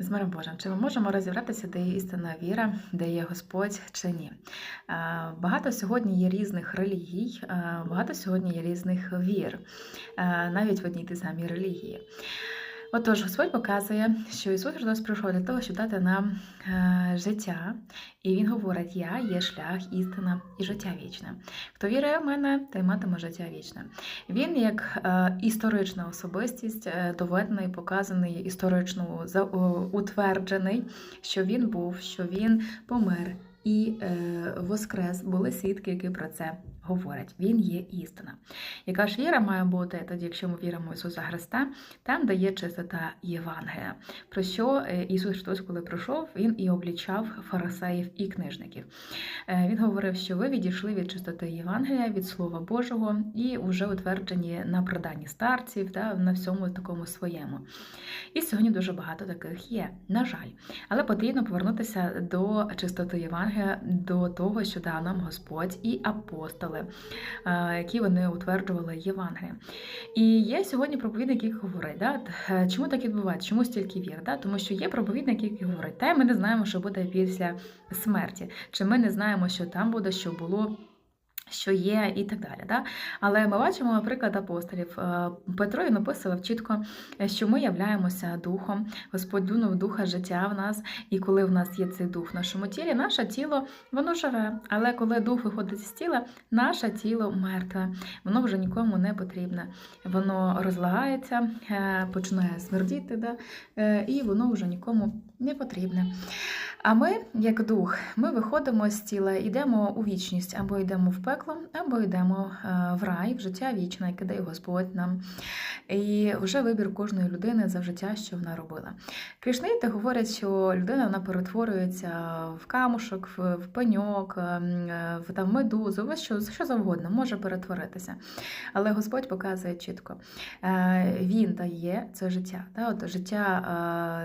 З миром Божим, чи ми можемо розібратися, де є істинна віра, де є Господь чи ні? Багато сьогодні є різних релігій, багато сьогодні є різних вір, навіть в одній тій самій релігії. Отож, Господь показує, що Ісус Христос прийшов для того, щоб дати нам е, життя, і Він говорить: Я є шлях, істина і життя вічне. Хто вірує в мене, той матиме життя вічне. Він, як е, історична особистість, е, доведений, показаний, історично за- о, утверджений, що він був, що він помер і е, воскрес. Були свідки, які про це говорять. Він є істина. Яка ж віра має бути тоді, якщо ми віримо в Ісуса Христа, там де є чистота Євангелія. Про що е, Ісус Христос, коли прийшов, Він і облічав фарисеїв і книжників. Е, Він говорив, що ви відійшли від чистоти Євангелія, від Слова Божого і вже утверджені на проданні старців та на всьому такому своєму. І сьогодні дуже багато таких є, на жаль. Але потрібно повернутися до чистоти Євангелія, до того, що дав нам Господь і апостоли, е, які вони утверджували Євангеліє. І є сьогодні проповідник, який говорить, да, чому так відбувається, чому стільки вір? Да? Тому що є проповідник, який говорить, та ми не знаємо, що буде після смерті, чи ми не знаємо, що там буде, що було. Що є, і так далі. Да? Але ми бачимо, наприклад, апостолів. Е, Петро він описував чітко, е, що ми являємося духом, Господь дунув духа життя в нас, і коли в нас є цей дух в нашому тілі, наше тіло воно живе. Але коли дух виходить з тіла, наше тіло мертве, воно вже нікому не потрібне. Воно розлагається, е, починає смердіти, да? і воно вже нікому не потрібне. А ми, як дух, ми виходимо з тіла, йдемо у вічність, або йдемо в пекло, або йдемо е, в рай, в життя вічне, яке дає Господь нам. І вже вибір кожної людини за життя, що вона робила. Кришнаїти говорять, що людина вона перетворюється в камушок, в, пеньок, ем, е, в там, медузу, ось що, що завгодно може перетворитися. Але Господь показує чітко. Е, Він дає це життя. Да? От життя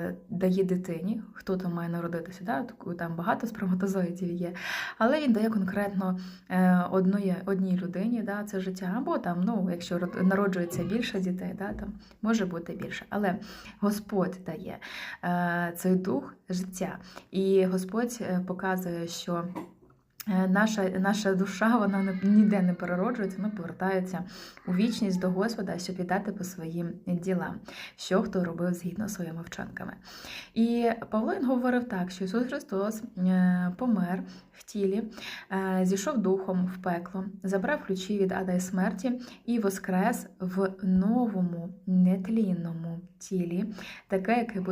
е, дає дитині, хто там має народитися, да? Там багато сперматозоїдів є. Але він дає конкретно е, одної, одній людині да, це життя. Або там, ну, якщо народжується більше дітей, да, там може бути більше. Але Господь дає е, цей дух життя. І Господь е, показує, що. Е, Наша, наша душа вона ніде не перероджується, вона повертається у вічність до Господа, щоб віддати по своїм ділам, що хто робив згідно своїми вчинками. І Павло говорив так, що Ісус Христос е, помер в тілі, е, зійшов духом в пекло, забрав ключі від ада і смерті і воскрес в новому нетлінному тілі, таке, яке буде.